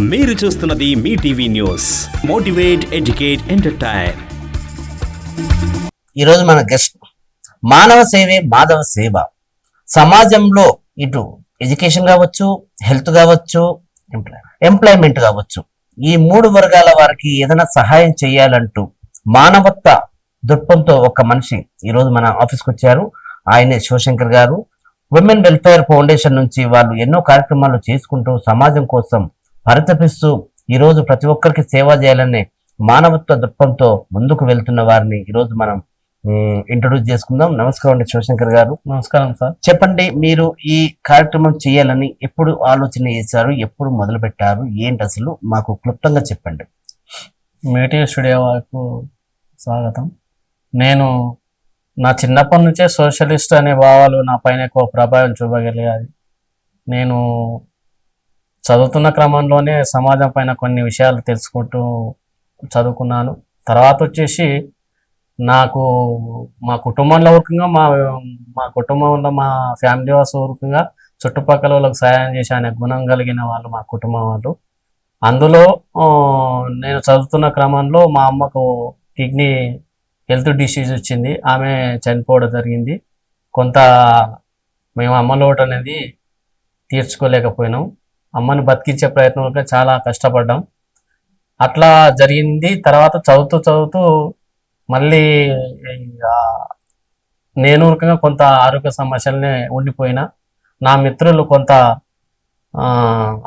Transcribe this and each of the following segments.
మీరు చూస్తున్నది మీ TV news. Motivate educate entertain. ఈరోజు మన గెస్ట్ మానవ సేవే మాధవ సేవ. సమాజంలో ఇటు ఎడ్యుకేషన్ కావచ్చు హెల్త్ కావచ్చు ఎంప్లాయ్మెంట్ కావచ్చు ఈ మూడు వర్గాల వారికి ఏదైనా సహాయం చేయాలంటూ మానవత్వ దృక్పంతో ఒక మనిషి ఈరోజు మన ఆఫీస్కి వచ్చారు. ఆయనే శివశంకర్ గారు. ఉమెన్ వెల్ఫేర్ ఫౌండేషన్ నుంచి వాళ్ళు ఎన్నో కార్యక్రమాలు చేసుకుంటూ సమాజం కోసం పరితపిస్తూ ఈరోజు ప్రతి ఒక్కరికి సేవ చేయాలనే మానవత్వ దృక్పంతో ముందుకు వెళ్తున్న వారిని ఈరోజు మనం ఇంట్రొడ్యూస్ చేసుకుందాం. నమస్కారం అండి శివశంకర్ గారు. నమస్కారం సార్. చెప్పండి మీరు ఈ కార్యక్రమం చేయాలని ఎప్పుడు ఆలోచన చేశారు ఎప్పుడు మొదలు పెట్టారు ఏంటి అసలు? మాకు క్లుప్తంగా చెప్పండి. మేటివ్ స్టూడియో వరకు స్వాగతం. నేను నా చిన్నప్పటి నుంచే సోషలిస్ట్ అనే భావాలు నా పైన ఎక్కువ ప్రభావం చూపగలిగాది నేను చదువుతున్న క్రమంలోనే సమాజం పైన కొన్ని విషయాలు తెలుసుకుంటూ చదువుకున్నాను. తర్వాత వచ్చేసి నాకు మా కుటుంబంలో ఊరకంగా మా మా కుటుంబంలో మా ఫ్యామిలీ వాసు ఊరకంగా చుట్టుపక్కల వాళ్ళకి సహాయం చేసే అనే గుణం కలిగిన వాళ్ళు మా కుటుంబం వాళ్ళు. అందులో నేను చదువుతున్న క్రమంలో మా అమ్మకు కిడ్నీ హెల్త్ డిసీజ్ వచ్చింది. ఆమె చనిపోవడం జరిగింది. కొంత మేము అమ్మ లోటు అనేది తీర్చుకోలేకపోయినాం. అమ్మని బతికించే ప్రయత్నంలో చాలా కష్టపడ్డాం. అట్లా జరిగింది. తర్వాత చదువుతూ చదువుతూ మళ్ళీ నేను ఊరకంగా కొంత ఆరోగ్య సమస్యలనే ఉండిపోయినా. నా మిత్రులు కొంత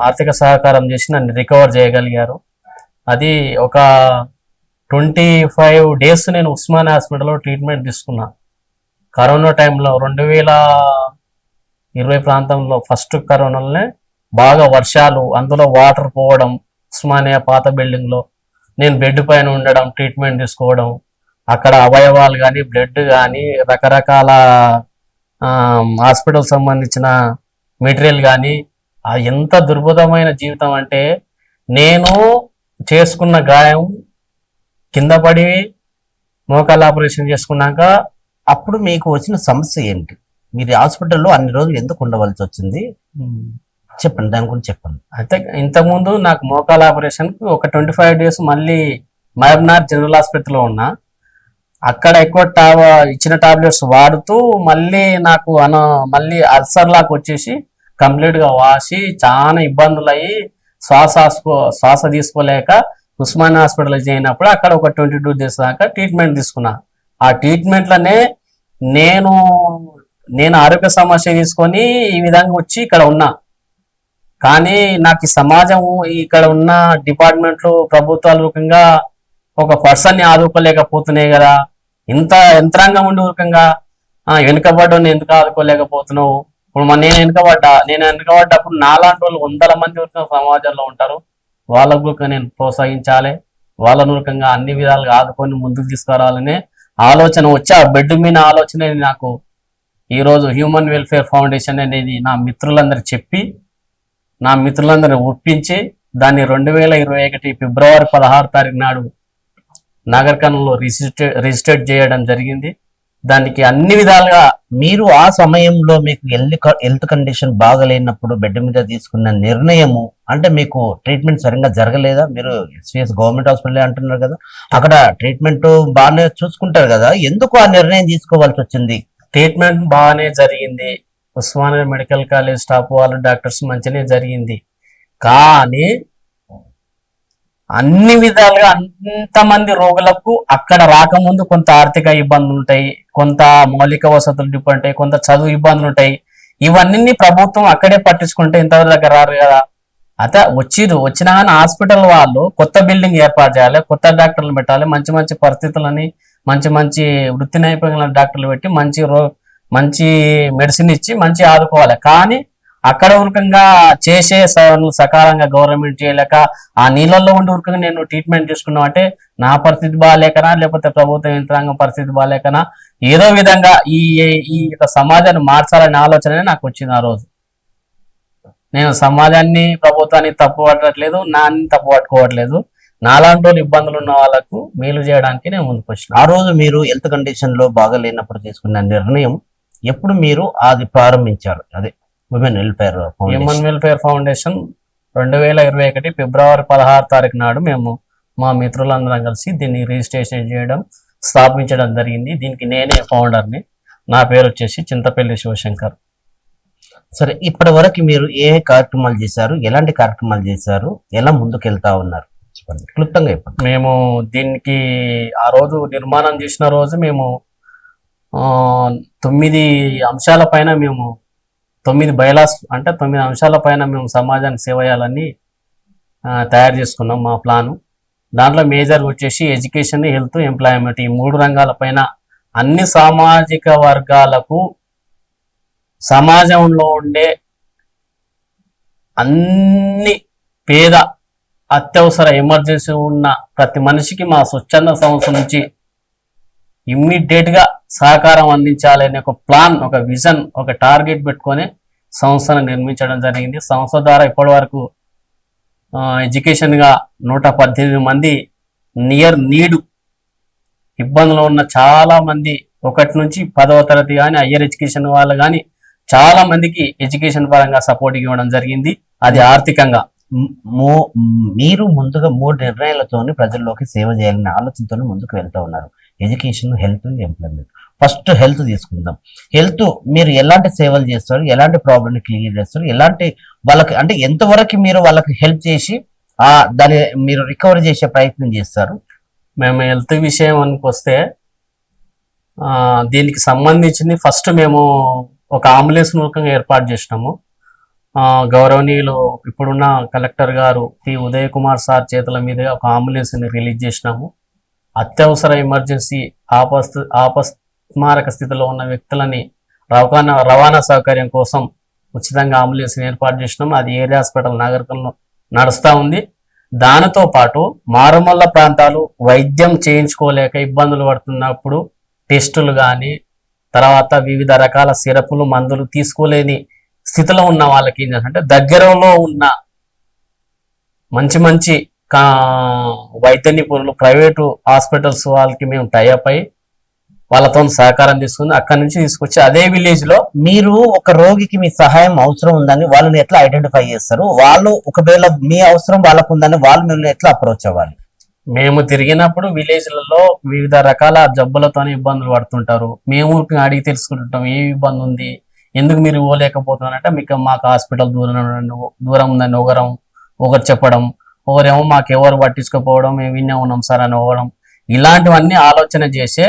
ఆర్థిక సహకారం చేసి నన్ను రికవర్ చేయగలిగారు. అది ఒక ట్వంటీ ఫైవ్ డేస్ నేను ఉస్మాన్ హాస్పిటల్లో ట్రీట్మెంట్ తీసుకున్నా. కరోనా టైంలో రెండు వేల ఇరవై ప్రాంతంలో ఫస్ట్ కరోనాలోనే బాగా వర్షాలు అందులో వాటర్ పోవడం ఉస్మానియా పాత బిల్డింగ్లో నేను బెడ్ పైన ఉండడం ట్రీట్మెంట్ తీసుకోవడం అక్కడ అవయవాలు కానీ బ్లడ్ కానీ రకరకాల హాస్పిటల్ సంబంధించిన మెటీరియల్ కానీ ఎంత దుర్భుతమైన జీవితం అంటే నేను చేసుకున్న గాయం కింద పడి మోకాలు ఆపరేషన్ చేసుకున్నాక అప్పుడు మీకు వచ్చిన సమస్య ఏంటి మీరు హాస్పిటల్లో అన్ని రోజులు ఎందుకు ఉండవలసి వచ్చింది? చెప్పండి దాని గురించి చెప్పండి. అయితే ఇంతకుముందు నాకు మోకాల ఆపరేషన్ ఒక ట్వంటీ ఫైవ్ డేస్ మళ్ళీ మహబ్నార్ జనరల్ హాస్పిటల్లో ఉన్నా. అక్కడ ఎక్కువ టా ఇచ్చిన టాబ్లెట్స్ వాడుతూ మళ్ళీ నాకు అన మళ్ళీ అల్సర్ లాగా వచ్చేసి కంప్లీట్గా వాసి చాలా ఇబ్బందులు అయ్యి శ్వాస శ్వాస తీసుకోలేక ఉస్మాన్ హాస్పిటల్ చేయనప్పుడు అక్కడ ఒక ట్వంటీ టూ డేస్ దాకా ట్రీట్మెంట్ తీసుకున్నా. ఆ ట్రీట్మెంట్లోనే నేను నేను ఆరోగ్య సమస్య తీసుకొని ఈ విధంగా వచ్చి ఇక్కడ ఉన్నా. కానీ నాకు సమాజం ఇక్కడ ఉన్న డిపార్ట్మెంట్లు ప్రభుత్వాలు రూపంగా ఒక పర్సన్ని ఆదుకోలేకపోతున్నాయి కదా. ఇంత యంత్రాంగం ఉండి రూపంగా వెనుకబడ్డ ఎందుకు ఆదుకోలేకపోతున్నావు? ఇప్పుడు మన నేను వెనుకబడ్డా నేను వెనుకబడ్డప్పుడు నాలాంటి వాళ్ళు వందల మంది ఊరికంగా సమాజంలో ఉంటారు. వాళ్ళ రూపంగా నేను ప్రోత్సహించాలి. వాళ్ళ నూరకంగా అన్ని విధాలుగా ఆదుకొని ముందుకు తీసుకురావాలనే ఆలోచన వచ్చి ఆ బెడ్ మీద ఆలోచన నాకు ఈరోజు హ్యూమన్ వెల్ఫేర్ ఫౌండేషన్ అనేది నా మిత్రులందరూ చెప్పి నా మిత్రులందరినీ ఒప్పించి దాన్ని రెండు వేల ఇరవై ఒకటి ఫిబ్రవరి పదహారు తారీఖు నాడు నాగరికర్ణంలో రిజిస్టర్ రిజిస్టర్ చేయడం జరిగింది. దానికి అన్ని విధాలుగా మీరు ఆ సమయంలో మీకు హెల్త్ హెల్త్ కండిషన్ బాగలేనప్పుడు బెడ్ మీద తీసుకున్న నిర్ణయము అంటే మీకు ట్రీట్మెంట్ సరిగ్గా జరగలేదా? మీరు ఎస్విఎస్ గవర్నమెంట్ హాస్పిటల్ అంటున్నారు కదా అక్కడ ట్రీట్మెంట్ బాగానే చూసుకుంటారు కదా ఎందుకు ఆ నిర్ణయం తీసుకోవాల్సి వచ్చింది? ట్రీట్మెంట్ బాగానే జరిగింది. ఉస్మానియా మెడికల్ కాలేజ్ స్టాఫ్ వాళ్ళు డాక్టర్స్ మంచినే జరిగింది. కానీ అన్ని విధాలుగా అంతమంది రోగులకు అక్కడ రాకముందు కొంత ఆర్థిక ఇబ్బందులు ఉంటాయి కొంత మౌలిక వసతులు డిపెండ్ ఉంటాయి కొంత చదువు ఇబ్బందులు ఉంటాయి. ఇవన్నీ ప్రభుత్వం అక్కడే పట్టించుకుంటే ఇంతవరకు దగ్గర రారు కదా. అయితే వచ్చిరు వచ్చినా కానీ హాస్పిటల్ వాళ్ళు కొత్త బిల్డింగ్ ఏర్పాటు చేయాలి కొత్త డాక్టర్లు పెట్టాలి మంచి మంచి పరిస్థితులని మంచి మంచి వృత్తి నైపుణ్యాల డాక్టర్లు పెట్టి మంచి రో మంచి మెడిసిన్ ఇచ్చి మంచి ఆదుకోవాలి. కానీ అక్కడ ఉరకంగా చేసే సకాలంగా గవర్నమెంట్ చేయలేక ఆ నీళ్ళల్లో ఉండి ఉరకంగా నేను ట్రీట్మెంట్ తీసుకున్నాం అంటే నా పరిస్థితి బాగాలేకనా? లేకపోతే ప్రభుత్వ యంత్రాంగం పరిస్థితి బాగాలేకనా? ఏదో విధంగా ఈ ఈ యొక్క సమాజాన్ని మార్చాలనే ఆలోచన నాకు వచ్చింది ఆ రోజు. నేను సమాజాన్ని ప్రభుత్వాన్ని తప్పు పట్టట్లేదు నాన్ని తప్పు పట్టుకోవట్లేదు నాలాంటి ఇబ్బందులు ఉన్న వాళ్ళకు మేలు చేయడానికి నేను ముందుకు వచ్చిన. ఆ రోజు మీరు హెల్త్ కండిషన్లో బాగలేనప్పుడు తీసుకున్న నిర్ణయం ఎప్పుడు మీరు అది ప్రారంభించారు? అదే women welfare human welfare foundation రెండు వేల ఇరవై ఒకటి ఫిబ్రవరి పదహారు తారీఖు నాడు మేము మా మిత్రులందరం కలిసి దీన్ని రిజిస్ట్రేషన్ చేయడం స్థాపించడం జరిగింది. దీనికి నేనే ఫౌండర్ని. నా పేరు వచ్చేసి చింతపల్లి శివశంకర్. సరే ఇప్పటి వరకు మీరు ఏ కార్యక్రమాలు చేశారు? ఎలాంటి కార్యక్రమాలు చేశారు? ఎలా ముందుకు వెళ్తా ఉన్నారు క్లుప్తంగా మేము దీనికి ఆ రోజు నిర్మాణం చేసిన రోజు మేము తొమ్మిది అంశాల పైన మేము తొమ్మిది బయలాస్ అంటే తొమ్మిది అంశాల పైన మేము సమాజానికి సేవ చేయాలని తయారు చేసుకున్నాం మా ప్లాను. దాంట్లో మేజర్ వచ్చేసి ఎడ్యుకేషన్ హెల్త్ ఎంప్లాయ్మెంట్ ఈ మూడు రంగాల పైన అన్ని సామాజిక వర్గాలకు సమాజంలో ఉండే అన్ని పేద అత్యవసర ఎమర్జెన్సీ ఉన్న ప్రతి మనిషికి మా స్వచ్ఛంద సంస్థ నుంచి ఇమ్మీడియట్గా సహకారం సహకారం అందించాలనే ఒక ప్లాన్ ఒక విజన్ ఒక టార్గెట్ పెట్టుకొని సంస్థను నిర్మించడం జరిగింది. సంస్థ ద్వారా ఇప్పటి వరకు ఎడ్యుకేషన్గా నూట పద్దెనిమిది మంది నియర్ నీడు ఇబ్బందులు ఉన్న చాలా మంది ఒకటి నుంచి పదవ తరగతి కానీ హయ్యర్ ఎడ్యుకేషన్ వాళ్ళు కానీ చాలా మందికి ఎడ్యుకేషన్ పరంగా సపోర్ట్ ఇవ్వడం జరిగింది. అది ఆర్థికంగా. మో- మీరు ముందుగా మూడు నిర్ణయాలతోని ప్రజల్లోకి సేవ చేయాలనే ఆలోచనతో ముందుకు వెళ్తూ ఉన్నారు. Education health employment. First health తీసుకుందాం. హెల్త్ మీరు ఎలాంటి సేవలు చేస్తారు ఎలాంటి ప్రాబ్లమ్ క్లియర్ చేస్తారు ఎలాంటి వాళ్ళకి అంటే ఎంతవరకు మీరు వాళ్ళకి హెల్ప్ చేసి ఆ దాన్ని మీరు రికవర్ చేసే ప్రయత్నం చేస్తారు? మేము హెల్త్ విషయం వస్తే దీనికి సంబంధించింది ఫస్ట్ మేము ఒక అంబులెన్స్ మూలకంగా ఏర్పాటు చేసినాము. గౌరవనీయులు ఇప్పుడున్న కలెక్టర్ గారు పి. ఉదయ్ కుమార్ సార్ చేతుల మీద ఒక అంబులెన్స్ని రిలీజ్ చేసినాము. అత్యవసర ఎమర్జెన్సీ ఆపస్తు మారక స్థితిలో ఉన్న వ్యక్తులని రవాణా రవాణా సౌకర్యం కోసం ఉచితంగా అంబులెన్స్ ఏర్పాటు చేసినాం అది ఏరియా హాస్పిటల్ నాగరికంలో నడుస్తూ ఉంది. దానితో పాటు మారుమల్ల ప్రాంతాలు వైద్యం చేయించుకోలేక ఇబ్బందులు పడుతున్నప్పుడు టెస్టులు కానీ తర్వాత వివిధ రకాల సిరపులు మందులు తీసుకోలేని స్థితిలో ఉన్న వాళ్ళకి ఏం చేస్తారంటే దగ్గరలో ఉన్న మంచి మంచి కా వైద్య నిపుణులు ప్రైవేటు హాస్పిటల్స్ వాళ్ళకి మేము టైఅప్ అయి వాళ్ళతో సహకారం తీసుకుని అక్కడి నుంచి తీసుకొచ్చి అదే విలేజ్లో మీరు ఒక రోగికి మీ సహాయం అవసరం ఉందని వాళ్ళని ఎట్లా ఐడెంటిఫై చేస్తారు? వాళ్ళు ఒకవేళ మీ అవసరం వాళ్ళకు ఉందని వాళ్ళు మిమ్మల్ని ఎట్లా అప్రోచ్ అవ్వాలి? మేము తిరిగినప్పుడు విలేజ్లలో వివిధ రకాల జబ్బులతో ఇబ్బందులు పడుతుంటారు. మేము అడిగి తెలుసుకుంటుంటాం ఏ ఇబ్బంది ఉంది? ఎందుకు మీరు పోలేకపోతున్నారంటే మీకు మాకు హాస్పిటల్ దూరం దూరం ఉందని ఒకరం ఒకరు చెప్పడం ఒకరేమో మాకు ఎవరు పట్టించుకోపోవడం మేము విన్నే ఉన్నాం సార్ అని అవ్వడం. ఇలాంటివన్నీ ఆలోచన చేసే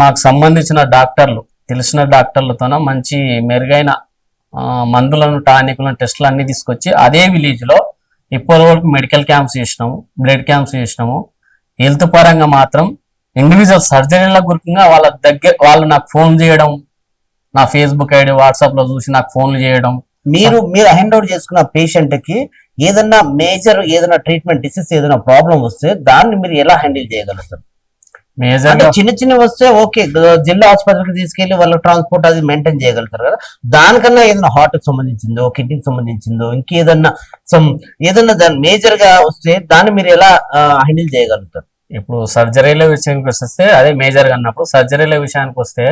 మాకు సంబంధించిన డాక్టర్లు తెలిసిన డాక్టర్లతోన మంచి మెరుగైన మందులను టానిక్లను టెస్టులు అన్నీ తీసుకొచ్చి అదే విలేజ్లో ఇప్పటి వరకు మెడికల్ క్యాంప్స్ చేసినాము బ్లడ్ క్యాంప్స్ చేసినాము. హెల్త్ పరంగా మాత్రం ఇండివిజువల్ సర్జరీల గురికంగా వాళ్ళ దగ్గర వాళ్ళు నాకు ఫోన్ చేయడం నా ఫేస్బుక్ ఐడి వాట్సాప్లో చూసి నాకు ఫోన్లు చేయడం. మీరు మీరు హ్యాండ్ అవుట్ చేసుకున్న పేషెంట్కి ఏదన్నా మేజర్ ఏదైనా ట్రీట్మెంట్ డిసీజ్ ఏదైనా ప్రాబ్లం వస్తే దాన్ని మీరు ఎలా హ్యాండిల్ చేయగలుగుతారు? అంటే చిన్న చిన్న వస్తే ఓకే జిల్లా ఆసుపత్రికి తీసుకెళ్ళి వాళ్ళ ట్రాన్స్పోర్ట్ అది మెయింటైన్ చేయగలుగుతారు కదా. దానికన్నా ఏదైనా హార్ట్కి సంబంధించిందో కిడ్నీకి సంబంధించిందో ఇంకేదన్నా సమ్ ఏదన్నా దాని మేజర్గా వస్తే దాన్ని మీరు ఎలా హ్యాండిల్ చేయగలుగుతారు? ఇప్పుడు సర్జరీల విషయానికి వస్తే అదే మేజర్గా అన్నప్పుడు సర్జరీల విషయానికి వస్తే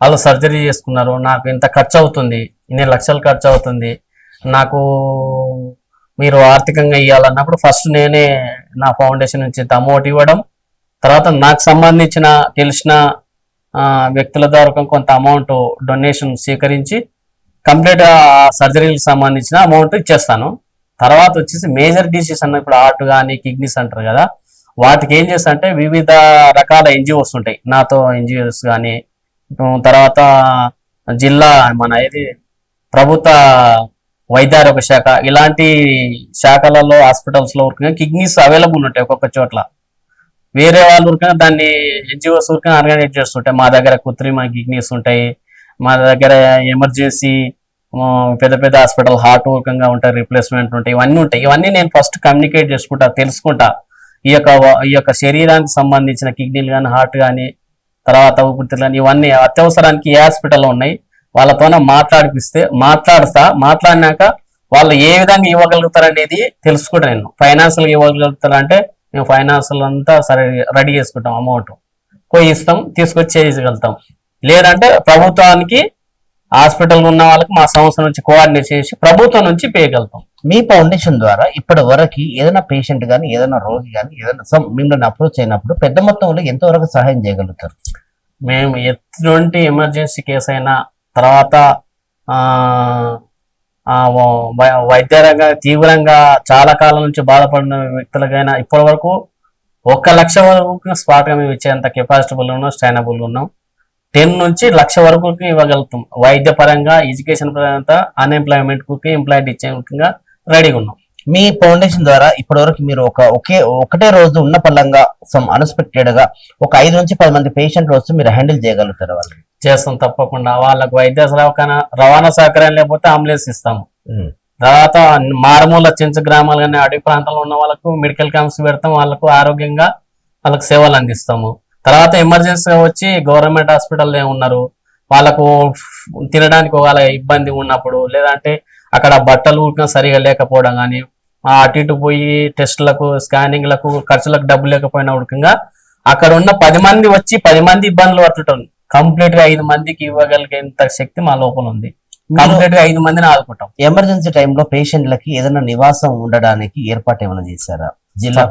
వాళ్ళు సర్జరీ చేసుకున్నారు నాకు ఇంత ఖర్చు అవుతుంది ఇన్ని లక్షలు ఖర్చు అవుతుంది నాకు మీరు ఆర్థికంగా ఇవ్వాలన్నప్పుడు ఫస్ట్ నేనే నా ఫౌండేషన్ నుంచి ఇంత అమౌంట్ ఇవ్వడం తర్వాత నాకు సంబంధించిన తెలిసిన వ్యక్తుల ద్వారా కొంత అమౌంట్ డొనేషన్ స్వీకరించి కంప్లీట్ సర్జరీకి సంబంధించిన అమౌంట్ ఇచ్చేస్తాను. తర్వాత వచ్చేసి మేజర్ డిసీజ్ అన్న ఇప్పుడు హార్ట్ కానీ కిడ్నీస్ అంటారు కదా వాటికి ఏం చేస్తా అంటే వివిధ రకాల ఎన్జిఓస్ ఉంటాయి. నాతో ఎన్జిఓస్ కానీ తర్వాత జిల్లా మన ఏది ప్రభుత్వ వైద్యారోగ్య శాఖ ఇలాంటి శాఖలలో హాస్పిటల్స్లో కిడ్నీస్ అవైలబుల్ ఉంటాయి ఒక్కొక్క చోట్ల. వేరే వాళ్ళు ఉరికిన దాన్ని ఎన్జిఓస్ ఉరికిన ఆర్గనైజ్ చేస్తుంటాయి. మా దగ్గర కృత్రిమ కిడ్నీస్ ఉంటాయి. మా దగ్గర ఎమర్జెన్సీ పెద్ద పెద్ద హాస్పిటల్ హార్ట్ వర్కంగా ఉంటాయి. రిప్లేస్మెంట్ ఉంటాయి. ఇవన్నీ ఉంటాయి. ఇవన్నీ నేను ఫస్ట్ కమ్యూనికేట్ చేసుకుంటా తెలుసుకుంటా. ఈ యొక్క ఈ యొక్క శరీరానికి సంబంధించిన కిడ్నీలు కానీ హార్ట్ కానీ తర్వాత ఊపిరితిత్తులు కానీ ఇవన్నీ అత్యవసరానికి ఏ హాస్పిటల్లో ఉన్నాయి? వాళ్ళతోనే మాట్లాడిపిస్తే మాట్లాడుతా మాట్లాడినాక వాళ్ళు ఏ విధంగా ఇవ్వగలుగుతారు అనేది తెలుసుకుంటా నేను. ఫైనాన్షియల్గా ఇవ్వగలుగుతారు అంటే మేము ఫైనాన్షియల్ అంతా సరే రెడీ చేసుకుంటాం అమౌంట్ పోయి ఇస్తాం తీసుకొచ్చి చేయగలుగుతాం లేదంటే ప్రభుత్వానికి హాస్పిటల్ ఉన్న వాళ్ళకి మా సంస్థ నుంచి కోఆర్డినేట్ చేసి ప్రభుత్వం నుంచి పేయగలుగుతాం మీ ఫౌండేషన్ ద్వారా ఇప్పటి వరకు ఏదైనా పేషెంట్ కానీ ఏదైనా రోగి కానీ ఏదైనా మిమ్మల్ని అప్రోచ్ అయినప్పుడు పెద్ద మొత్తంలో ఎంతవరకు సహాయం చేయగలుగుతారు? మేము ఎటువంటి ఎమర్జెన్సీ కేసు అయినా తర్వాత వైద్యరంగా తీవ్రంగా చాలా కాలం నుంచి బాధపడిన వ్యక్తులకైనా ఇప్పటి వరకు ఒక లక్ష వరకు స్పాట్గా మేము ఇచ్చేంత కెపాసిటబుల్ ఉన్నాం స్టైనబుల్ ఉన్నాం. టెన్ నుంచి లక్ష వరకు ఇవ్వగలుగుతాం. వైద్య పరంగా ఎడ్యుకేషన్ పరంగా అన్ఎంప్లాయ్మెంట్కు ఎంప్లాయ్మెంట్ ఇచ్చే రెడీగా ఉన్నాం. మీ ఫౌండేషన్ ద్వారా ఇప్పటి వరకు మీరు ఒక ఒకే ఒకటే రోజు ఉన్న పళ్ళంగా సమ్ అన్ఎక్స్పెక్టెడ్గా ఒక ఐదు నుంచి పది మంది పేషెంట్లు వస్తే మీరు హ్యాండిల్ చేయగలుగుతారు వాళ్ళు? చేస్తాం తప్పకుండా. వాళ్ళకు వైద్య సలహా రవాణా సౌకర్యం లేకపోతే అంబులెన్స్ ఇస్తాము. తర్వాత మారుమూల చిన్న గ్రామాలు కానీ అడవి ప్రాంతంలో ఉన్న వాళ్ళకు మెడికల్ క్యాంప్స్ పెడతాం. వాళ్ళకు ఆరోగ్యంగా వాళ్ళకు సేవలు అందిస్తాము. తర్వాత ఎమర్జెన్సీగా వచ్చి గవర్నమెంట్ హాస్పిటల్ ఉన్నారు వాళ్ళకు తినడానికి ఒకవేళ ఇబ్బంది ఉన్నప్పుడు లేదంటే అక్కడ బట్టలు ఉడకం సరిగా లేకపోవడం కానీ అటు ఇటు పోయి టెస్టులకు స్కానింగ్లకు ఖర్చులకు డబ్బు లేకపోయినా ఉడకంగా అక్కడ ఉన్న పది మంది వచ్చి పది మంది ఇబ్బందులు పడుతుంటారు. కంప్లీట్గా ఐదు మందికి ఇవ్వగలిగేంత శక్తి మా లోపల ఉంది. కంప్లీట్గా ఐదు మందిని ఆదుకుంటాం. ఎమర్జెన్సీ టైంలో పేషెంట్లకి ఏదైనా నివాసం ఉండడానికి ఏర్పాటు ఏమైనా చేశారా? జిల్లా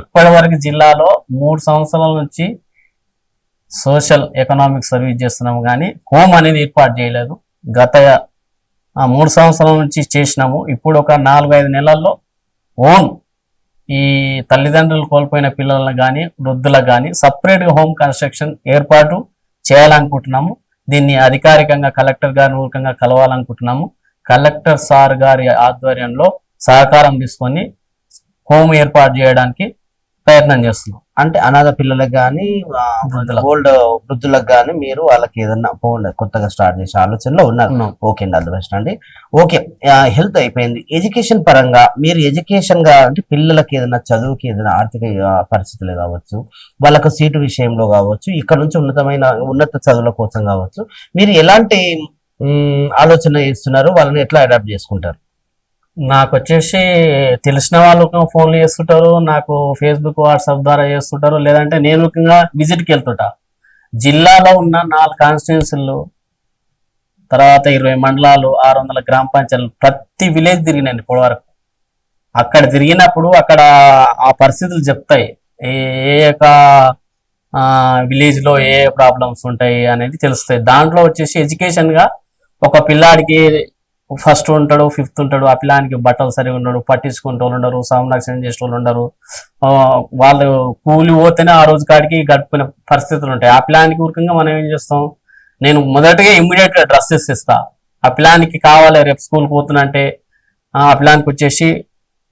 ఇప్పటి వరకు జిల్లాలో మూడు సంవత్సరాల నుంచి సోషల్ ఎకనామిక్ సర్వీస్ చేస్తున్నాము కానీ హోమ్ అనేది ఏర్పాటు చేయలేదు. గత మూడు సంవత్సరాల నుంచి చేసినాము. ఇప్పుడు ఒక నాలుగు ఐదు నెలల్లో ఓన్ ఈ తల్లిదండ్రులు కోల్పోయిన పిల్లలను కానీ వృద్ధులకు కానీ సపరేట్గా హోమ్ కన్స్ట్రక్షన్ ఏర్పాటు చేయాలనుకుంటున్నాము. దీన్ని అధికారికంగా కలెక్టర్ గారి మూలకంగా కలవాలనుకుంటున్నాము. కలెక్టర్ సార్ గారి ఆధ్వర్యంలో సహకారం తీసుకొని హోమ్ ఏర్పాటు చేయడానికి ప్రయత్నం చేస్తున్నాం. అంటే అనాథ పిల్లలకు కానీ. ఓల్డ్ వృద్ధులకు కానీ మీరు వాళ్ళకి ఏదైనా ఫోన్ కొత్తగా స్టార్ట్ చేసే ఆలోచనలో ఉన్నారు. ఉన్నాం. ఓకే అండి అది బెస్ట్ అండి. ఓకే హెల్త్ అయిపోయింది. ఎడ్యుకేషన్ పరంగా మీరు ఎడ్యుకేషన్గా అంటే పిల్లలకి ఏదైనా చదువుకి ఏదైనా ఆర్థిక పరిస్థితులు కావచ్చు వాళ్ళకు సీటు విషయంలో కావచ్చు ఇక్కడ నుంచి ఉన్నతమైన ఉన్నత చదువుల కోసం కావచ్చు మీరు ఎలాంటి ఆలోచన చేస్తున్నారు? వాళ్ళని ఎట్లా అడాప్ట్ చేసుకుంటారు? నాకు వచ్చేసి తెలిసిన వాళ్ళు ఫోన్లు చేస్తుంటారు నాకు ఫేస్బుక్ వాట్సాప్ ద్వారా చేస్తుంటారు లేదంటే నేను ముఖ్యంగా విజిట్కి వెళ్తుంటా. జిల్లాలో ఉన్న నాలుగు కాన్స్టిట్యున్సీలు తర్వాత ఇరవై మండలాలు ఆరు వందల గ్రామ పంచాయతీలు ప్రతి విలేజ్ తిరిగినాను ఇప్పటి వరకు అక్కడ తిరిగినప్పుడు అక్కడ ఆ పరిస్థితులు చెప్తాయి. ఏ యొక్క విలేజ్లో ఏ ప్రాబ్లమ్స్ ఉంటాయి అనేది తెలుస్తాయి. దాంట్లో వచ్చేసి ఎడ్యుకేషన్గా ఒక పిల్లాడికి ఫస్ట్ ఉంటాడు ఫిఫ్త్ ఉంటాడు ఆ పిల్లానికి బట్టలు సరిగా ఉండడు పట్టించుకుంటూ వాళ్ళు ఉండరు సంరక్షణ చేసే వాళ్ళు ఉండరు. వాళ్ళు కూలి పోతేనే ఆ రోజు కాడికి గడిపిన పరిస్థితులు ఉంటాయి. ఆ పిల్లానికి ఊరికంగా మనం ఏం చేస్తాం? నేను మొదటగా ఇమ్మీడియట్గా డ్రెస్సెస్ ఇస్తా ఆ పిల్లానికి కావాలి రేపు స్కూల్ పోతున్నంటే ఆ పిల్లానికి వచ్చేసి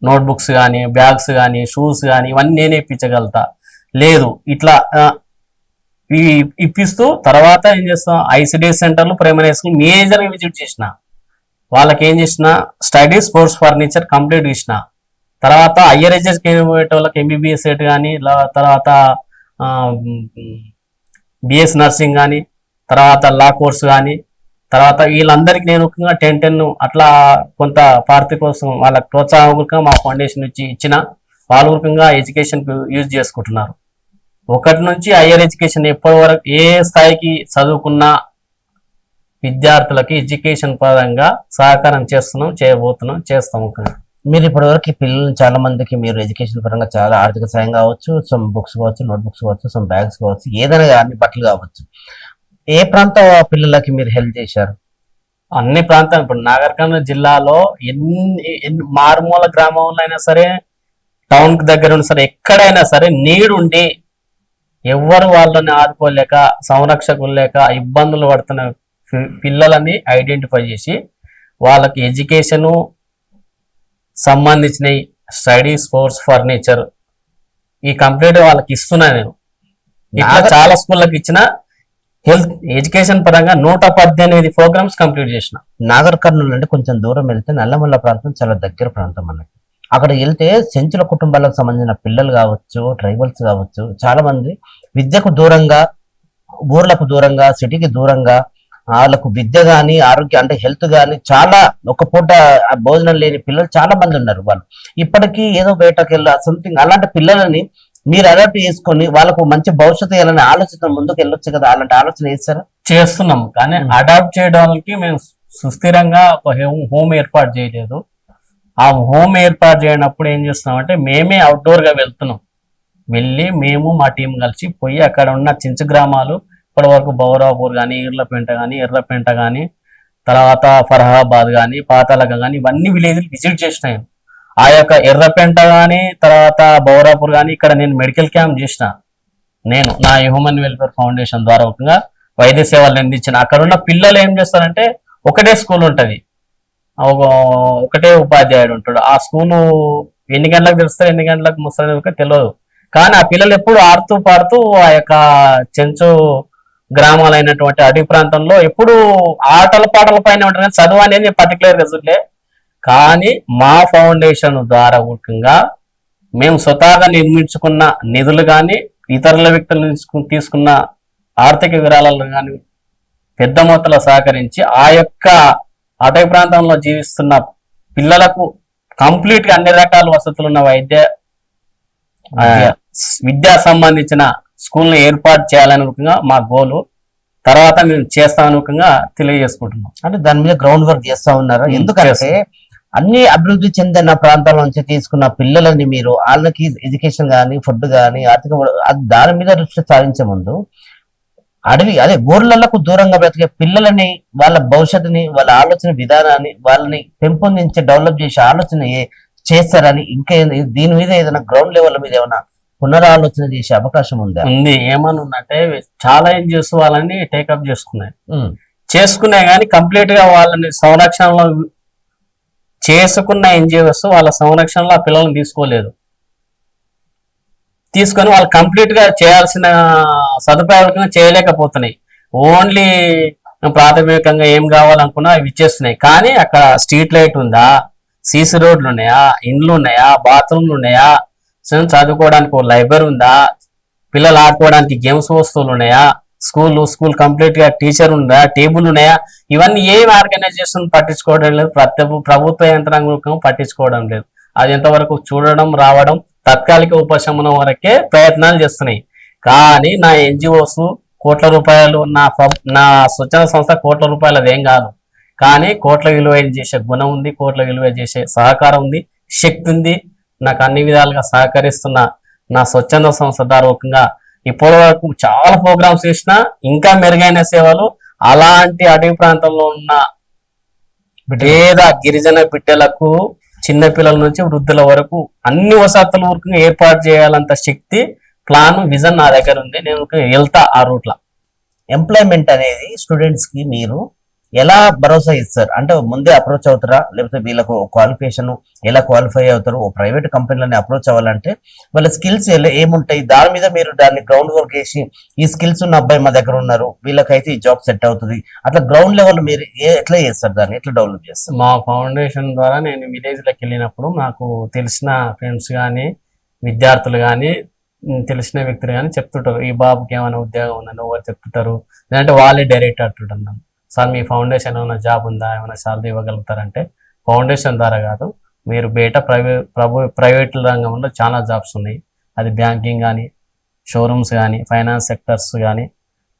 నోట్బుక్స్ కానీ బ్యాగ్స్ కానీ షూస్ కానీ ఇవన్నీ నేనే ఇప్పించగలుగుతా. లేదు ఇట్లా ఇవి ఇప్పిస్తూ తర్వాత ఏం చేస్తాం? ఐసిడిఎస్ సెంటర్లు ప్రైమరీ స్కూల్ మేజర్గా విజిట్ చేసిన. వాళ్ళకి ఏం చేసిన స్టడీ స్పోర్ట్స్ ఫర్నిచర్ కంప్లీట్ చేసిన. తర్వాత హయ్యర్ ఎడ్యుకేషన్ పోయేట వాళ్ళకి ఎంబీబీఎస్ సెట్ కానీ తర్వాత బిఎస్ నర్సింగ్ కానీ తర్వాత లా కోర్స్ కానీ తర్వాత వీళ్ళందరికీ నేను ముఖ్యంగా టెన్ టెన్ అట్లా కొంత పార్టీ కోసం వాళ్ళకి ప్రోత్సాహకంగా మా ఫౌండేషన్ నుంచి ఇచ్చిన వాళ్ళ ముఖ్యంగా ఎడ్యుకేషన్కి యూజ్ చేసుకుంటున్నారు. ఒకటి నుంచి హయ్యర్ ఎడ్యుకేషన్ ఎప్పటి వరకు ఏ స్థాయికి చదువుకున్న విద్యార్థులకి ఎడ్యుకేషన్ పరంగా సహకారం చేస్తున్నాం చేయబోతున్నాం చేస్తాం మీరు ఇప్పటి వరకు పిల్లలు చాలా మందికి మీరు ఎడ్యుకేషన్ పరంగా చాలా ఆర్థిక సాయం కావచ్చు సమ్ బుక్స్ కావచ్చు నోట్ బుక్స్ కావచ్చు సమ్ బ్యాగ్స్ కావచ్చు ఏదైనా కానీ బట్టలు కావచ్చు. ఏ ప్రాంత పిల్లలకి మీరు హెల్ప్ చేశారు? అన్ని ప్రాంతాలు ఇప్పుడు నాగర్ కర్నూలు జిల్లాలో ఎన్ని ఎన్ని మారుమూల గ్రామంలో అయినా సరే టౌన్ దగ్గర ఉన్నా సరే ఎక్కడైనా సరే నీడుండి ఎవ్వరు వాళ్ళని ఆదుకోలేక సంరక్షకులు లేక ఇబ్బందులు పడుతున్న పిల్లలని ఐడెంటిఫై చేసి వాళ్ళకి ఎడ్యుకేషను సంబంధించిన స్టడీ స్పోర్ట్స్ ఫర్నిచర్ ఈ కంప్లీట్ వాళ్ళకి ఇస్తున్నా నేను. ఇట్లా చాలా స్కూళ్ళకి ఇచ్చిన హెల్త్ ఎడ్యుకేషన్ పరంగా నూట పద్దెనిమిది ప్రోగ్రామ్స్ కంప్లీట్ చేసిన. నాగర్ కర్నూలు అంటే కొంచెం దూరం వెళ్తే నల్లమల్ల ప్రాంతం చాలా దగ్గర ప్రాంతం మనకి అక్కడ వెళ్తే సెంచుల కుటుంబాలకు సంబంధించిన పిల్లలు కావచ్చు ట్రైబల్స్ కావచ్చు చాలా మంది విద్యకు దూరంగా ఊర్లకు దూరంగా సిటీకి దూరంగా వాళ్ళకు విద్య గాని ఆరోగ్యం అంటే హెల్త్ గాని చాలా ఒక పూట భోజనం లేని పిల్లలు చాలా మంది ఉన్నారు వాళ్ళు. ఇప్పటికీ ఏదో బయటకు వెళ్ళా సంథింగ్ అలాంటి పిల్లలని మీరు అడాప్ట్ చేసుకొని వాళ్ళకు మంచి భవిష్యత్తు ఇవ్వాలనే ఆలోచన ముందుకు వెళ్ళొచ్చు కదా అలాంటి ఆలోచన చేస్తారా? చేస్తున్నాం కానీ Hmm. అడాప్ట్ చేయడానికి మేము సుస్థిరంగా ఒక హోమ్ హోమ్ ఏర్పాటు చేయలేదు. ఆ హోమ్ ఏర్పాటు చేయనప్పుడు ఏం చేస్తున్నాం అంటే మేమే అవుట్డోర్గా వెళ్తున్నాం. వెళ్ళి మేము మా టీం కలిసి పోయి అక్కడ ఉన్న చించు గ్రామాలు ఇప్పటి వరకు బౌరాపూర్ కానీ ఇర్లపెంట కానీ ఎర్రపెంట కానీ తర్వాత ఫరహాబాద్ కానీ పాతాలక కానీ ఇవన్నీ విలేజ్లు విజిట్ చేసినాయి. ఆ యొక్క ఎర్రపెంట కానీ తర్వాత బౌరాపూర్ కానీ ఇక్కడ నేను మెడికల్ క్యాంప్ చేసిన. నేను నా హ్యూమన్ వెల్ఫేర్ ఫౌండేషన్ ద్వారా ఒకగా వైద్య సేవలు అందించిన. అక్కడ ఉన్న పిల్లలు ఏం చేస్తారంటే ఒకటే స్కూల్ ఉంటుంది. ఒక ఒకటే ఉపాధ్యాయుడు ఉంటాడు. ఆ స్కూలు ఎన్ని గంటలకు తెలుస్తారు ఎన్ని గంటలకు ముస్తారు తెలియదు కానీ ఆ పిల్లలు ఎప్పుడు ఆడుతూ పాడుతూ ఆ యొక్క చెంచు గ్రామాలైనటువంటి అడవి ప్రాంతంలో ఎప్పుడు ఆటల పాటల పైన ఉంటారు కానీ చదువు అనేది పర్టికులర్ చూడలే కానీ మా ఫౌండేషన్ ద్వారా ముఖ్యంగా మేము స్వతహాగా నిర్మించుకున్న నిధులు కానీ ఇతరుల వ్యక్తులు తీసుకు- తీసుకున్న ఆర్థిక విరాళాలు కానీ పెద్ద మొత్తంలో సహకరించి ఆ యొక్క అటవీ ప్రాంతంలో జీవిస్తున్న పిల్లలకు కంప్లీట్గా అన్ని రకాల వసతులు ఉన్న వైద్య. విద్యా సంబంధించిన స్కూల్ని ఏర్పాటు చేయాలని ముఖ్యంగా మా గోలు తర్వాత మేము చేస్తామని ముఖ్యంగా తెలియజేసుకుంటున్నాం. అంటే దాని మీద గ్రౌండ్ వర్క్ చేస్తా ఉన్నారు? ఎందుకంటే అన్ని అభివృద్ధి చెందిన ప్రాంతాల నుంచి తీసుకున్న పిల్లలని మీరు వాళ్ళకి ఎడ్యుకేషన్ కానీ ఫుడ్ కానీ ఆర్థిక దాని మీద దృష్టి సారించే ముందు అడవి అదే ఊర్లకు దూరంగా బ్రతికే పిల్లలని వాళ్ళ భవిష్యత్తుని వాళ్ళ ఆలోచన విధానాన్ని వాళ్ళని పెంపొందించి డెవలప్ చేసే ఆలోచన చేస్తారని ఇంకా దీని మీద ఏదైనా గ్రౌండ్ లెవెల్ మీద ఏమైనా పునరాలోచన చేసే అవకాశం ఉందా? ఉంది. ఏమని ఉందంటే చాలా ఎన్జిఓస్ వాళ్ళని టేకప్ చేసుకున్నాయి. చేసుకున్నాయి కానీ కంప్లీట్గా వాళ్ళని సంరక్షణలో చేసుకున్న ఎన్జిఓస్ వాళ్ళ సంరక్షణలో ఆ పిల్లల్ని తీసుకోలేదు. తీసుకొని వాళ్ళు కంప్లీట్గా చేయాల్సిన సదుపాయాలు చేయలేకపోతున్నాయి. ఓన్లీ ప్రాథమికంగా ఏం కావాలనుకున్నా అవి ఇచ్చేస్తున్నాయి. కానీ అక్కడ స్ట్రీట్ లైట్ ఉందా? సీసీ రోడ్లు ఉన్నాయా? ఇండ్లు ఉన్నాయా? బాత్రూమ్లు ఉన్నాయా? చదువుకోవడానికి ఒక లైబ్రరీ ఉందా? పిల్లలు ఆడుకోవడానికి గేమ్స్ వస్తువులు ఉన్నాయా? స్కూల్ స్కూల్ కంప్లీట్గా టీచర్ ఉందా? టేబుల్ ఉన్నాయా? ఇవన్నీ ఏం ఆర్గనైజేషన్ పట్టించుకోవడం లేదు. ప్రతి ప్రభుత్వ యంత్రాంగం పట్టించుకోవడం లేదు. అది ఎంతవరకు చూడడం రావడం తాత్కాలిక ఉపశమనం వరకే ప్రయత్నాలు చేస్తున్నాయి. కానీ నా ఎన్జిఓస్ కోట్ల రూపాయలు నా నా స్వచ్ఛంద సంస్థ కోట్ల రూపాయలది ఏం కాదు. కానీ కోట్ల విలువ చేసే గుణం ఉంది కోట్ల విలువ చేసే సహకారం ఉంది శక్తి ఉంది. నాకు అన్ని విధాలుగా సహకరిస్తున్న నా స్వచ్ఛంద సంస్థ ఇప్పటి వరకు చాలా ప్రోగ్రామ్స్ చేసిన ఇంకా మెరుగైన సేవలు అలాంటి అటవీ ప్రాంతంలో ఉన్న పేద గిరిజన బిడ్డలకు చిన్న పిల్లల నుంచి వృద్ధుల వరకు అన్ని వసతుల వరకు ఏర్పాటు చేయాలంత శక్తి ప్లాన్ విజన్ నా దగ్గర ఉంది. నేను వెళ్తా ఆ రూట్లో ఎంప్లాయ్మెంట్ అనేది స్టూడెంట్స్కి మీరు ఎలా భరోసా ఇస్తారు? అంటే ముందే అప్రోచ్ అవుతారా? లేకపోతే వీళ్ళకు క్వాలిఫికేషన్ ఎలా క్వాలిఫై అవుతారు? ఓ ప్రైవేట్ కంపెనీలని అప్రోచ్ అవ్వాలంటే వాళ్ళ స్కిల్స్ ఏముంటాయి? దాని మీద మీరు దాన్ని గ్రౌండ్ వర్క్ చేసి ఈ స్కిల్స్ ఉన్న అబ్బాయి మా దగ్గర ఉన్నారు వీళ్ళకైతే ఈ జాబ్ సెట్ అవుతుంది. అట్లా గ్రౌండ్ లెవెల్ మీరు ఎట్లా చేస్తారు దాన్ని? ఎట్లా డెవలప్ చేస్తారు? మా ఫౌండేషన్ ద్వారా నేను విలేజ్ వెళ్ళినప్పుడు నాకు తెలిసిన ఫ్రెండ్స్ కానీ విద్యార్థులు కానీ తెలిసిన వ్యక్తులు కానీ చెప్తుంటారు ఈ బాబుకి ఏమైనా ఉద్యోగం ఉందని? ఎవరు చెప్తుంటారు. లేదంటే వాళ్ళే డైరెక్ట్ అంటుంటారు సార్ మీ ఫౌండేషన్ ఏమైనా జాబ్ ఉందా? ఏమైనా శాలరీ ఇవ్వగలుగుతారంటే ఫౌండేషన్ ద్వారా కాదు మీరు బయట ప్రైవేట్ ప్రభు ప్రైవేట్ రంగంలో చాలా జాబ్స్ ఉన్నాయి. అది బ్యాంకింగ్ కానీ షోరూమ్స్ కానీ ఫైనాన్స్ సెక్టర్స్ కానీ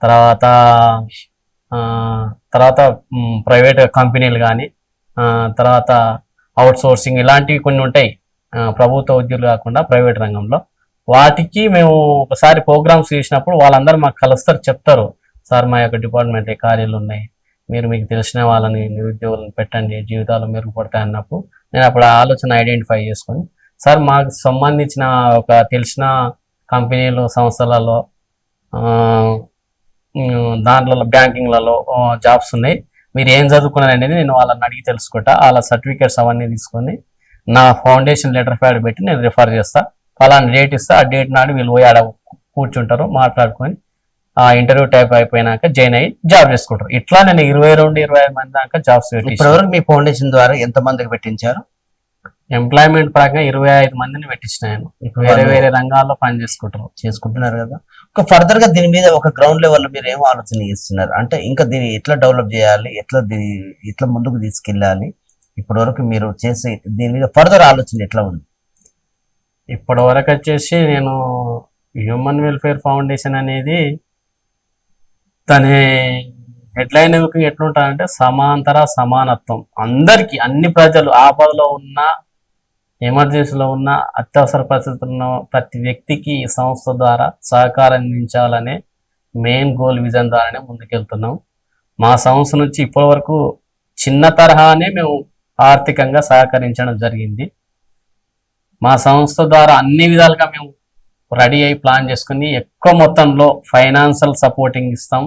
తర్వాత తర్వాత ప్రైవేట్ కంపెనీలు కానీ తర్వాత అవుట్ సోర్సింగ్ ఇలాంటివి కొన్ని ఉంటాయి. ప్రభుత్వ ఉద్యోగులు కాకుండా ప్రైవేట్ రంగంలో. వాటికి మేము ఒకసారి ప్రోగ్రామ్స్ చేసినప్పుడు వాళ్ళందరూ మాకు కలుస్తారు చెప్తారు. సార్ మా యొక్క డిపార్ట్మెంట్ కార్యాలు ఉన్నాయి? మీరు మీకు తెలిసిన వాళ్ళని నిరుద్యోగులను పెట్టండి జీవితాలు మెరుగుపడతాయి అన్నప్పుడు నేను అప్పుడు ఆ ఆలోచన ఐడెంటిఫై చేసుకొని సార్ మాకు సంబంధించిన ఒక తెలిసిన కంపెనీలు సంస్థలలో దాంట్లో బ్యాంకింగ్లలో జాబ్స్ ఉన్నాయి. మీరు ఏం చదువుకున్నారు అనేది నేను వాళ్ళని అడిగి తెలుసుకుంటా. వాళ్ళ సర్టిఫికేట్స్ అవన్నీ తీసుకొని నా ఫౌండేషన్ లెటర్ ప్యాడ్ పెట్టి నేను రిఫర్ చేస్తా. ఫలానా డేట్ ఇస్తా. ఆ డేట్ నాడు వీళ్ళు పోయి ఆడ కూర్చుంటారు మాట్లాడుకొని ఆ ఇంటర్వ్యూ టైప్ అయిపోయినాక జాయిన్ అయ్యి జాబ్ చేసుకుంటారు. ఇట్లా నేను ఇరవై రెండు ఇరవై ఐదు మంది దాకా జాబ్స్ పెట్టి ఇప్పటివరకు మీ ఫౌండేషన్ ద్వారా ఎంత మందికి పెట్టించారు? ఎంప్లాయ్మెంట్ పరంగా ఇరవై ఐదు మందిని పెట్టించిన నేను. ఇప్పుడు వేరే వేరే రంగాల్లో పని చేసుకుంటారు. చేసుకుంటున్నారు కదా. ఒక ఫర్దర్గా దీని మీద ఒక గ్రౌండ్ లెవెల్ మీరు ఏం ఆలోచన చేస్తున్నారు? అంటే ఇంకా దీన్ని ఎట్లా డెవలప్ చేయాలి? ఎట్లా దీన్ని ఎట్లా ముందుకు తీసుకెళ్ళాలి? ఇప్పటి వరకు మీరు చేసే దీని మీద ఫర్దర్ ఆలోచన ఎట్లా ఉంది? ఇప్పటి వరకు వచ్చేసి నేను హ్యూమన్ వెల్ఫేర్ ఫౌండేషన్ అనేది దాని హెడ్లైన్ ఎట్లుంటారంటే సమాంతర సమానత్వం. అందరికీ అన్ని ప్రజలు ఆపదలో ఉన్న ఎమర్జెన్సీలో ఉన్న అత్యవసర పరిస్థితుల్లో ఉన్న ప్రతి వ్యక్తికి ఈ సంస్థ ద్వారా సహకారం అందించాలనే మెయిన్ గోల్ విజన్ ద్వారానే ముందుకెళ్తున్నాం. మా సంస్థ నుంచి ఇప్పటి వరకు చిన్న తరహానే మేము ఆర్థికంగా సహకరించడం జరిగింది. మా సంస్థ ద్వారా అన్ని విధాలుగా మేము రెడీ అయి ప్లాన్ చేసుకుని ఎక్కువ మొత్తంలో ఫైనాన్షియల్ సపోర్టింగ్ ఇస్తాం.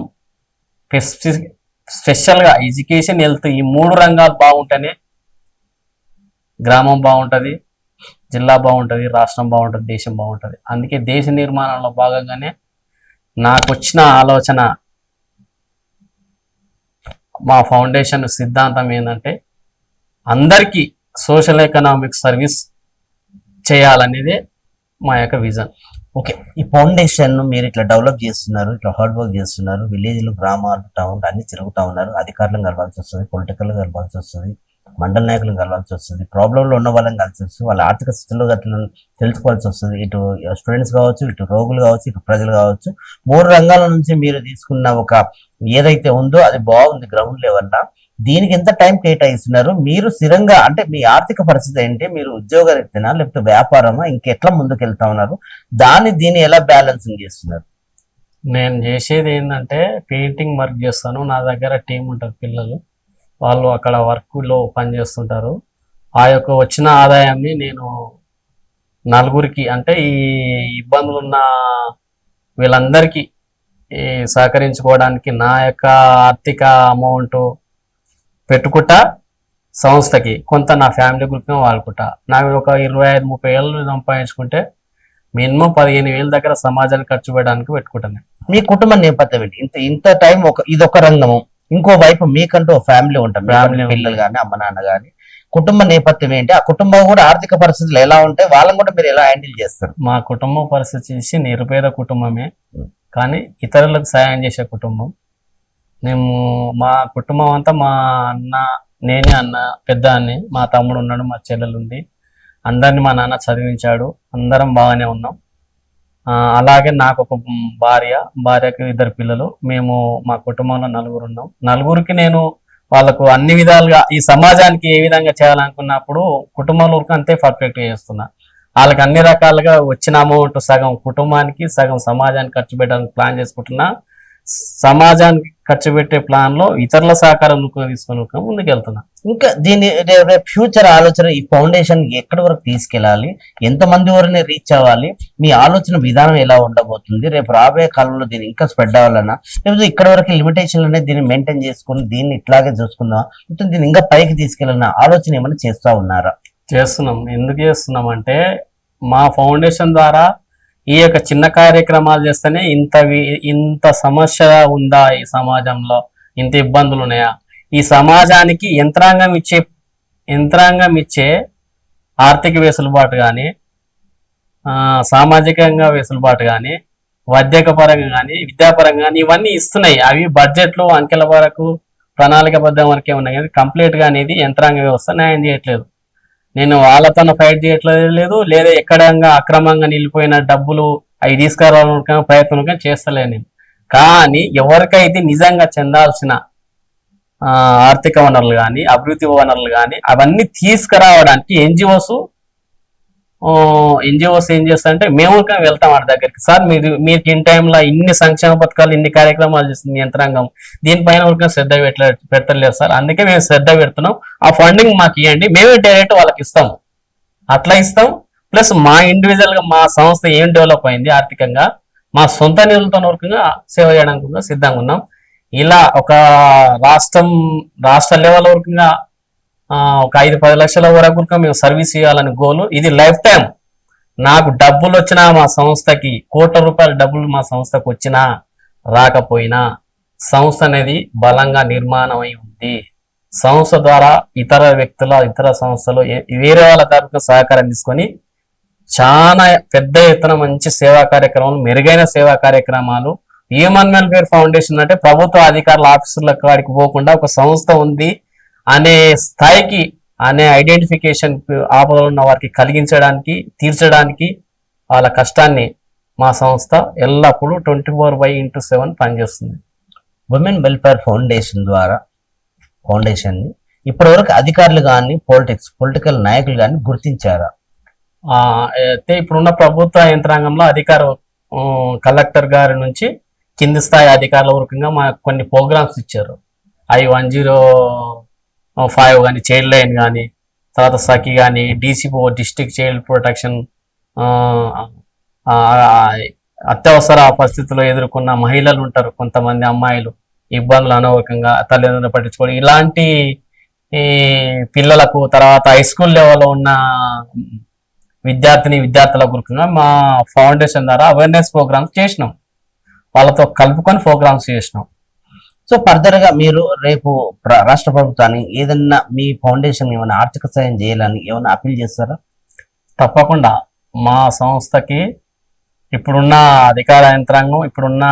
స్పెషల్గా ఎడ్యుకేషన్ హెల్త్ ఈ మూడు రంగాలు బాగుంటేనే గ్రామం బాగుంటుంది జిల్లా బాగుంటుంది రాష్ట్రం బాగుంటుంది దేశం బాగుంటుంది. అందుకే దేశ నిర్మాణంలో భాగంగానే నాకు వచ్చిన ఆలోచన మా ఫౌండేషన్ సిద్ధాంతం ఏంటంటే అందరికీ సోషల్ ఎకనామిక్ సర్వీస్ చేయాలనేదే మా యొక్క విజన్. ఓకే. ఈ ఫౌండేషన్ మీరు ఇట్లా డెవలప్ చేస్తున్నారు ఇట్లా హార్డ్ వర్క్ చేస్తున్నారు విలేజ్లు గ్రామాలు టౌన్ అన్ని తిరుగుతా ఉన్నారు అధికారులను కలవాల్సి వస్తుంది పొలిటికల్ కలవాల్సి వస్తుంది మండల నాయకులను కలవాల్సి వస్తుంది ప్రాబ్లంలో ఉన్న వాళ్ళని కలిసి వస్తుంది వాళ్ళ ఆర్థిక స్థితిలో గట్లను తెలుసుకోవాల్సి వస్తుంది. ఇటు స్టూడెంట్స్ కావచ్చు ఇటు రోగులు కావచ్చు ఇటు ప్రజలు కావచ్చు మూడు రంగాల నుంచి మీరు తీసుకున్న ఒక ఏదైతే ఉందో అది బాగుంది గ్రౌండ్ లెవెల్లో దీనికి ఎంత టైం కేటాయిస్తున్నారు? మీరు స్థిరంగా అంటే మీ ఆర్థిక పరిస్థితి ఏంటి? మీరు ఉద్యోగరీత్యనా లేకపోతే వ్యాపారమా? ఇంకెట్లా ముందుకు వెళ్తా ఉన్నారు? దాన్ని దీన్ని ఎలా బ్యాలెన్సింగ్ చేస్తున్నారు? నేను చేసేది ఏంటంటే పెయింటింగ్ వర్క్ చేస్తాను. నా దగ్గర టీం ఉంటుంది పిల్లలు. వాళ్ళు అక్కడ వర్క్లో పనిచేస్తుంటారు. ఆ యొక్క వచ్చిన ఆదాయాన్ని నేను నలుగురికి అంటే ఈ ఇబ్బందులు ఉన్న వీళ్ళందరికీ ఈ సహకరించుకోవడానికి నా యొక్క ఆర్థిక అమౌంట్ పెట్టుకుంటా సంస్థకి కొంత నా ఫ్యామిలీ గ్రూప్గా వాడుకుంటా. నాకు ఒక ఇరవై ఐదు ముప్పై ఏళ్ళు సంపాదించుకుంటే మినిమం పదిహేను వేల దగ్గర సమాజానికి ఖర్చు పెట్టడానికి పెట్టుకుంటాను. మీ కుటుంబ నేపథ్యం ఏంటి? ఇంత ఇంత టైం ఒక ఇది ఒక రంగము. ఇంకో వైపు మీకంటూ ఫ్యామిలీ Family ఫ్యామిలీ. పిల్లలు కానీ అమ్మ నాన్న కానీ కుటుంబ నేపథ్యం ఏంటి? ఆ కుటుంబం కూడా ఆర్థిక పరిస్థితులు ఎలా ఉంటాయి వాళ్ళని కూడా మీరు ఎలా హ్యాండిల్ చేస్తారు? మా కుటుంబం పరిస్థితి చూసి నిరుపేద కుటుంబమే. కానీ ఇతరులకు సాయం చేసే కుటుంబం. మేము మా కుటుంబం అంతా మా అన్న నేనే అన్న పెద్ద అన్ని మా తమ్ముడు ఉన్నాడు మా చెల్లెలు ఉంది అందరిని మా నాన్న చదివించాడు. అందరం బాగానే ఉన్నాం. అలాగే నాకు ఒక భార్య భార్యకి ఇద్దరు పిల్లలు. మేము మా కుటుంబంలో నలుగురు ఉన్నాం. నలుగురికి నేను వాళ్ళకు అన్ని విధాలుగా ఈ సమాజానికి ఏ విధంగా చేయాలనుకున్నప్పుడు కుటుంబంలో అంతే పర్ఫెక్ట్ చేస్తున్నా. వాళ్ళకి అన్ని రకాలుగా వచ్చిన అమౌంట్ సగం కుటుంబానికి సగం సమాజానికి ఖర్చు పెట్టడానికి ప్లాన్ చేసుకుంటున్నా. సమాజానికి ఖర్చు పెట్టే ప్లాన్లో ఇతరుల సహకారం తీసుకొని ముందుకు వెళ్తున్నా ఇంకా దీని రేపు ఫ్యూచర్ ఆలోచన ఈ ఫౌండేషన్ ఎక్కడి వరకు తీసుకెళ్ళాలి? ఎంతమంది వరకు రీచ్ అవ్వాలి? మీ ఆలోచన విధానం ఎలా ఉండబోతుంది? రేపు రాబోయే కాలంలో దీన్ని ఇంకా స్ప్రెడ్ అవ్వాలన్నా లేకపోతే ఇక్కడ వరకు లిమిటేషన్ అనేది దీన్ని మెయింటైన్ చేసుకుని దీన్ని ఇట్లాగే చూసుకుందాం లేకపోతే దీన్ని ఇంకా పైకి తీసుకెళ్ళాలన్న ఆలోచన ఏమైనా చేస్తా ఉన్నారా? చేస్తున్నాం. ఎందుకు చేస్తున్నాం అంటే మా ఫౌండేషన్ ద్వారా ఈ యొక్క చిన్న కార్యక్రమాలు చేస్తేనే ఇంత ఇంత సమస్య ఉందా ఈ సమాజంలో? ఇంత ఇబ్బందులు ఉన్నాయా? ఈ సమాజానికి యంత్రాంగం ఇచ్చే యంత్రాంగం ఇచ్చే ఆర్థిక వెసులుబాటు కానీ సామాజికంగా వెసులుబాటు కానీ వైద్యక పరంగా కానీ విద్యాపరంగా కానీ ఇవన్నీ ఇస్తున్నాయి. అవి బడ్జెట్లు అంకెల వరకు ప్రణాళికబద్ధం వరకే ఉన్నాయి. కానీ కంప్లీట్గా అనేది యంత్రాంగ వ్యవస్థ న్యాయం చేయట్లేదు. నేను వాళ్ళతో ఫైట్ చేయట్లేదు లేదు లేదా ఎక్కడంగా అక్రమంగా నిలిపోయిన డబ్బులు అవి తీసుకురావడానికి ప్రయత్నం కానీ చేస్తలేను నేను. కానీ ఎవరికైతే నిజంగా చెందాల్సిన ఆర్థిక వనరులు కానీ అభివృద్ధి వనరులు కానీ అవన్నీ తీసుకురావడానికి ఎన్జిఓస్ ఎన్జిఓస్ ఏం చేస్తారంటే మేము కూడా వెళ్తాం వాడి దగ్గరికి. సార్ మీరు మీకు ఇన్ టైంలో ఇన్ని సంక్షేమ పథకాలు ఇన్ని కార్యక్రమాలు చేస్తుంది యంత్రాంగం. దీనిపైన వరకు శ్రద్ధ పెట్టలే పెట్టలేదు సార్. అందుకే మేము శ్రద్ధ పెడుతున్నాం. ఆ ఫండింగ్ మాకు ఇవ్వండి మేమే డైరెక్ట్ వాళ్ళకి ఇస్తాం. అట్లా ఇస్తాం. ప్లస్ మా ఇండివిజువల్గా మా సంస్థ ఏం డెవలప్ అయింది ఆర్థికంగా మా సొంత నిధులతో వరకుగా సేవ చేయడానికి కూడా సిద్ధంగా ఉన్నాం. ఇలా ఒక రాష్ట్రం రాష్ట్ర లెవెల్ వరకుగా ఒక ఐదు పది లక్షల వరకు మేము సర్వీస్ చేయాలని గోలు ఇది లైఫ్ టైం నాకు డబ్బులు వచ్చినా మా సంస్థకి కోట్ల రూపాయల డబ్బులు మా సంస్థకు వచ్చినా రాకపోయినా సంస్థ అనేది బలంగా నిర్మాణం అయి ఉంది. సంస్థ ద్వారా ఇతర వ్యక్తుల ఇతర సంస్థలు వేరే వాళ్ళ తరఫున సహకారం తీసుకొని చాలా పెద్ద ఎత్తున మంచి సేవా కార్యక్రమాలు మెరుగైన సేవా కార్యక్రమాలు హ్యూమన్ వెల్ఫేర్ ఫౌండేషన్ అంటే ప్రభుత్వ అధికారుల ఆఫీసుల కాడికి పోకుండా ఒక సంస్థ ఉంది. అనే స్థాయికి అనే ఐడెంటిఫికేషన్ ఆపదలు ఉన్న వారికి కలిగించడానికి తీర్చడానికి వాళ్ళ కష్టాన్ని మా సంస్థ ఎల్లప్పుడూ twenty four by into seven పనిచేస్తుంది. ఉమెన్ వెల్ఫేర్ ఫౌండేషన్ ద్వారా ఫౌండేషన్ని ఇప్పటివరకు అధికారులు కానీ పొలిటిక్స్ పొలిటికల్ నాయకులు కానీ గుర్తించారా? అయితే ఇప్పుడున్న ప్రభుత్వ యంత్రాంగంలో అధికార కలెక్టర్ గారి నుంచి కింది స్థాయి అధికారుల వరకుగా మాకు కొన్ని ప్రోగ్రామ్స్ ఇచ్చారు. అవి వన్ జీరో ఫైవ్ కానీ చైల్డ్ లైన్ కానీ తర్వాత సఖి కానీ డీసీపో డిస్ట్రిక్ట్ చైల్డ్ ప్రొటెక్షన్ అత్యవసర పరిస్థితుల్లో ఎదుర్కొన్న మహిళలు ఉంటారు కొంతమంది అమ్మాయిలు. ఇబ్బందులు అనవకంగా తల్లిదండ్రులు పట్టించుకోవడం. ఇలాంటి ఈ పిల్లలకు తర్వాత హై స్కూల్ లెవెల్లో ఉన్న విద్యార్థిని విద్యార్థుల గురుకుగా మా ఫౌండేషన్ ద్వారా అవేర్నెస్ ప్రోగ్రామ్స్ చేసినాం. వాళ్ళతో కలుపుకొని ప్రోగ్రామ్స్ చేసినాం. సో ఫర్దర్గా మీరు రేపు ప్ర- రాష్ట్ర ప్రభుత్వాన్ని ఏదన్నా మీ ఫౌండేషన్ ఏమైనా ఆర్థిక సాయం చేయాలని ఏమైనా అప్పీల్ చేస్తారా? తప్పకుండా. మా సంస్థకి ఇప్పుడున్న అధికార యంత్రాంగం ఇప్పుడున్న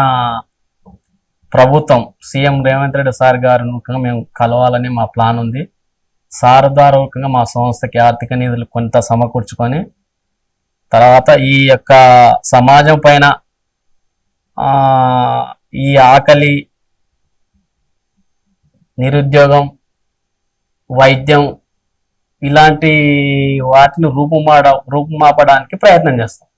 ప్రభుత్వం సీఎం రేవంత్ రెడ్డి సార్ గారు మేము కలవాలని మా ప్లాన్ ఉంది. సార్ ద్వారా మా సంస్థకి ఆర్థిక నిధులు కొంత సమకూర్చుకొని తర్వాత ఈ యొక్క సమాజం పైన ఈ ఆకలి నిరుద్యోగం వైద్యం ఇలాంటి వాటిని రూపుమాడ రూపుమాపడానికి ప్రయత్నం చేస్తాం.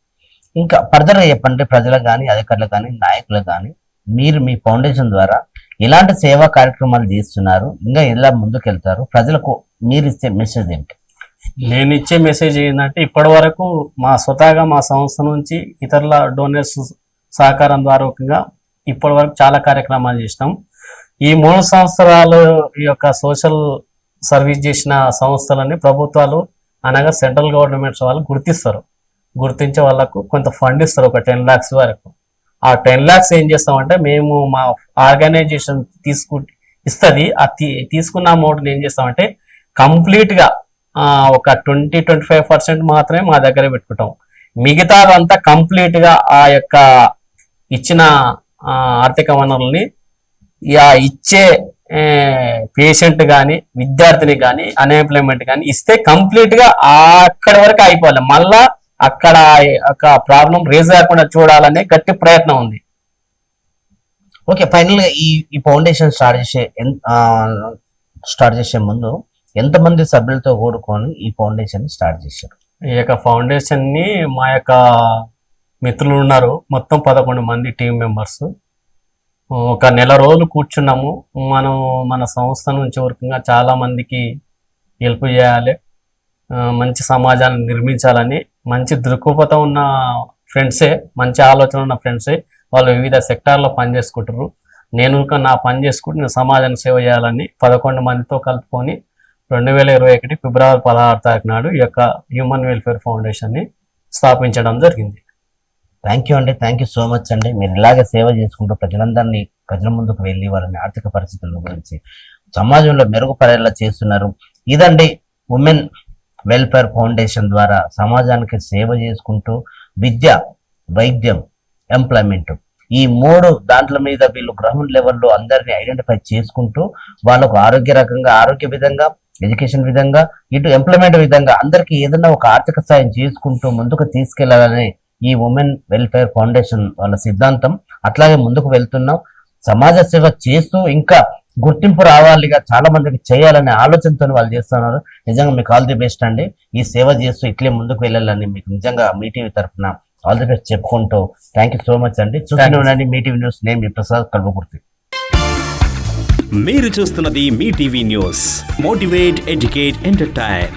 ఇంకా ఫర్దర్గా చెప్పండి ప్రజలకు కానీ అధికారులకు కానీ నాయకులకు కానీ మీరు మీ ఫౌండేషన్ ద్వారా ఎలాంటి సేవా కార్యక్రమాలు చేస్తున్నారు ఇంకా ఎలా ముందుకు వెళ్తారు ప్రజలకు మీరు ఇచ్చే మెసేజ్ ఏంటి? నేను ఇచ్చే మెసేజ్ ఏంటంటే ఇప్పటి వరకు మా స్వతహాగా మా సంస్థ నుంచి ఇతరుల డోనర్స్ సహకారం ద్వారా ఇప్పటి వరకు చాలా కార్యక్రమాలు చేసినాం. ఈ మూడు సంవత్సరాలు ఈ యొక్క సోషల్ సర్వీస్ చేసిన సంస్థలని ప్రభుత్వాలు అనగా సెంట్రల్ గవర్నమెంట్స్ వాళ్ళు గుర్తిస్తారు. గుర్తించే వాళ్ళకు కొంత ఫండ్ ఇస్తారు ఒక టెన్ లాక్స్ వరకు. ఆ టెన్ లాక్స్ ఏం చేస్తామంటే మేము మా ఆర్గనైజేషన్ తీసుకు ఇస్తుంది. ఆ తీ- తీసుకున్న అమౌంట్ని ఏం చేస్తామంటే కంప్లీట్గా ఒక ట్వంటీ ట్వంటీ ఫైవ్ పర్సెంట్ మాత్రమే మా దగ్గర పెట్టుకుంటాం. మిగతాదంతా కంప్లీట్గా ఆ యొక్క ఇచ్చిన ఆర్థిక వనరుల్ని ఆ ఇచ్చే పేషెంట్ కానీ విద్యార్థిని కానీ అన్ఎంప్లాయ్మెంట్ కానీ ఇస్తే కంప్లీట్గా అక్కడి వరకు అయిపోవాలి. మళ్ళా అక్కడ ప్రాబ్లం రేజ్ కాకుండా చూడాలనే గట్టి ప్రయత్నం ఉంది. ఓకే ఫైనల్గా ఈ ఈ ఫౌండేషన్ స్టార్ట్ చేసే స్టార్ట్ చేసే ముందు ఎంతమంది సభ్యులతో కూడుకొని ఈ ఫౌండేషన్ స్టార్ట్ చేశారు? ఈ యొక్క ఫౌండేషన్ని మా యొక్క మిత్రులు ఉన్నారు. మొత్తం పదకొండు మంది టీం మెంబర్స్ ఒక నెల రోజులు కూర్చున్నాము. మనం మన సంస్థ నుంచి వరకుగా చాలా మందికి హెల్ప్ చేయాలి. మంచి సమాజాన్ని నిర్మించాలని మంచి దృక్పథం ఉన్న ఫ్రెండ్సే మంచి ఆలోచన ఉన్న ఫ్రెండ్సే వాళ్ళు వివిధ సెక్టార్లో పనిచేసుకుంటారు నేను నా పని చేసుకుంటూ నేను సమాజాన్ని సేవ చేయాలని పదకొండు మందితో కలుపుకొని రెండు వేల ఇరవై ఒకటి ఫిబ్రవరి పదహారు తారీఖు నాడు ఈ యొక్క హ్యూమన్ వెల్ఫేర్ ఫౌండేషన్ని స్థాపించడం జరిగింది. థ్యాంక్ యూ అండి. థ్యాంక్ యూ సో మచ్ అండి. మీరు ఇలాగే సేవ చేసుకుంటూ ప్రజలందరినీ ప్రజల ముందుకు వెళ్ళి వాళ్ళని ఆర్థిక పరిస్థితుల గురించి సమాజంలో మెరుగుపడేలా చేస్తున్నారు. ఇదండి ఉమెన్ వెల్ఫేర్ ఫౌండేషన్ ద్వారా సమాజానికి సేవ చేసుకుంటూ విద్య వైద్యం ఎంప్లాయ్మెంట్ ఈ మూడు దాంట్ల మీద వీళ్ళు గ్రౌండ్ లెవెల్లో అందరినీ ఐడెంటిఫై చేసుకుంటూ వాళ్ళకు ఆరోగ్య రకంగా ఆరోగ్య విధంగా ఎడ్యుకేషన్ విధంగా ఇటు ఎంప్లాయ్మెంట్ విధంగా అందరికీ ఏదైనా ఒక ఆర్థిక సాయం చేసుకుంటూ ముందుకు తీసుకెళ్ళాలని ఈ ఉమెన్ వెల్ఫేర్ ఫౌండేషన్ వాళ్ళ సిద్ధాంతం. అట్లాగే ముందుకు వెళ్తున్నాం. సమాజ సేవ చేస్తూ ఇంకా గుర్తింపు రావాలిగా చాలా మందికి చేయాలనే ఆలోచనతో వాళ్ళు చేస్తున్నారు. నిజంగా మీకు ఆల్ ది బెస్ట్ అండి. ఈ సేవ చేస్తూ ఇట్లే ముందుకు వెళ్ళాలని మీకు నిజంగా మీ టీవీ తరఫున ఆల్ ది బెస్ట్ చెప్పుకుంటూ థ్యాంక్ యూ సో మచ్ అండి. చూస్తూనే ఉండండి. మీ టీవీ న్యూస్ నేను మీ ప్రసాద్ కల్వకుర్తి. మీరు చూస్తున్నది మీ TV news. Motivate educate entertain